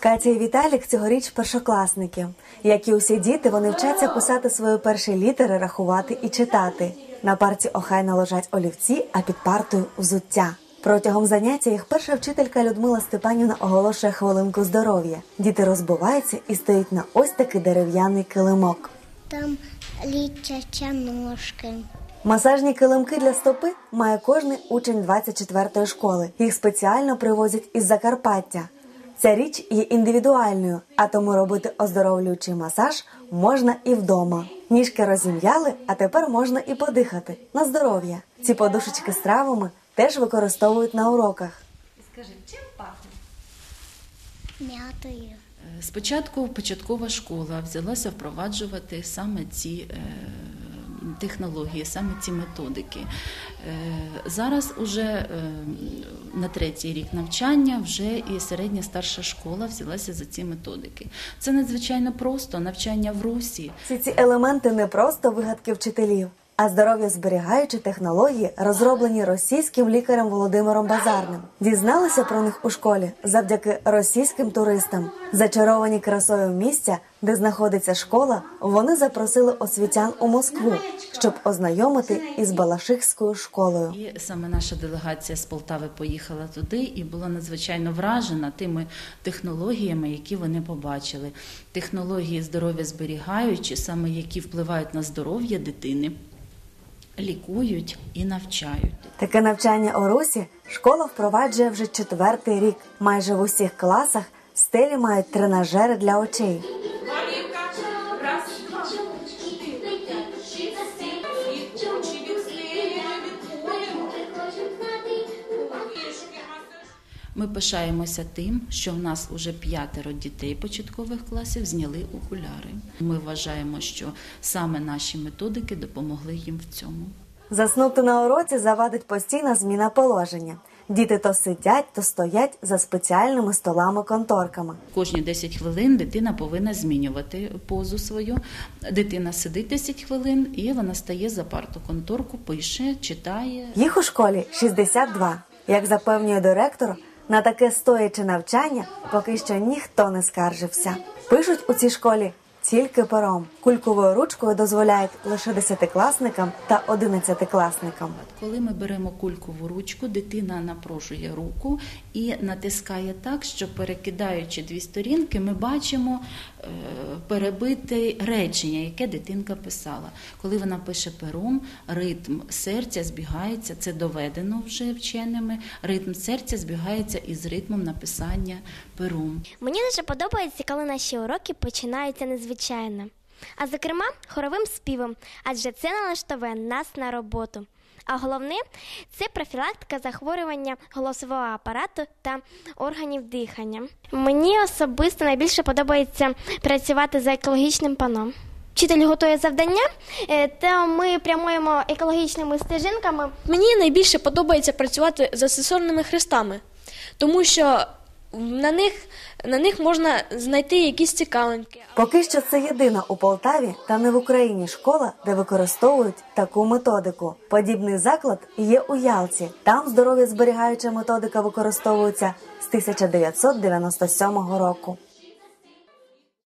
Катя і Віталік цьогоріч першокласники. Як і усі діти, вони вчаться писати свої перші літери, рахувати і читати. На парті охайно лежать олівці, а під партою взуття. Протягом заняття їх перша вчителька Людмила Степанівна оголошує хвилинку здоров'я. Діти розбиваються і стоять на ось такий дерев'яний килимок. Там лічаться ножки. Масажні килимки для стопи має кожний учень 24-ї школи. Їх спеціально привозять із Закарпаття. Ця річ є індивідуальною, а тому робити оздоровлюючий масаж можна і вдома. Ніжки розім'яли, а тепер можна і подихати на здоров'я. Ці подушечки з травами теж використовують на уроках. Скажи, чим пахне? М'ятою. Е, Спочатку початкова школа взялася впроваджувати саме ці е, технології, саме ці методики. Е, Зараз уже е, на третій рік навчання вже і середня старша школа взялася за ці методики. Це надзвичайно просто навчання в русі. Всі ці елементи не просто вигадки вчителів, а здоров'я зберігаючі технології, розроблені російським лікарем Володимиром Базарним. Дізналися про них у школі завдяки російським туристам. Зачаровані красою місця, де знаходиться школа, вони запросили освітян у Москву, щоб ознайомити із Балашихською школою. І саме наша делегація з Полтави поїхала туди і була надзвичайно вражена тими технологіями, які вони побачили. Технології здоров'я зберігаючі, саме які впливають на здоров'я дитини, лікують і навчають. Таке навчання у Русі школа впроваджує вже четвертий рік. Майже в усіх класах стелі мають тренажери для очей. Ми пишаємося тим, що в нас уже п'ятеро дітей початкових класів зняли окуляри. Ми вважаємо, що саме наші методики допомогли їм в цьому. Заснути на уроці завадить постійна зміна положення. Діти то сидять, то стоять за спеціальними столами-конторками. Кожні 10 хвилин дитина повинна змінювати позу свою. Дитина сидить 10 хвилин і вона стає за парту конторку, пише, читає. Їх у школі 62. Як запевнює директор, на таке стояче навчання поки що ніхто не скаржився. Пишуть у цій школі тільки пером. Кульковою ручкою дозволяють лише десятикласникам та одинадцятикласникам. Коли ми беремо кулькову ручку, дитина напружує руку і натискає так, що перекидаючи дві сторінки, ми бачимо перебите речення, яке дитинка писала. Коли вона пише пером, ритм серця збігається, це доведено вже вченими. Ритм серця збігається із ритмом написання пером. Мені дуже подобається, коли наші уроки починаються незвичайно. А зокрема, хоровим співом, адже це налаштовує нас на роботу. А головне це профілактика захворювання голосового апарату та органів дихання. Мені особисто найбільше подобається працювати за екологічним паном. Вчитель готує завдання, е, та ми прямуємо екологічними стежинками Мені найбільше подобається працювати з асесорними хрестами, тому що на них, на них можна знайти якісь цікавинки. Поки що це єдина у Полтаві та не в Україні школа, де використовують таку методику. Подібний заклад є у Ялті. Там здоров'я зберігаюча методика використовується з 1997 року.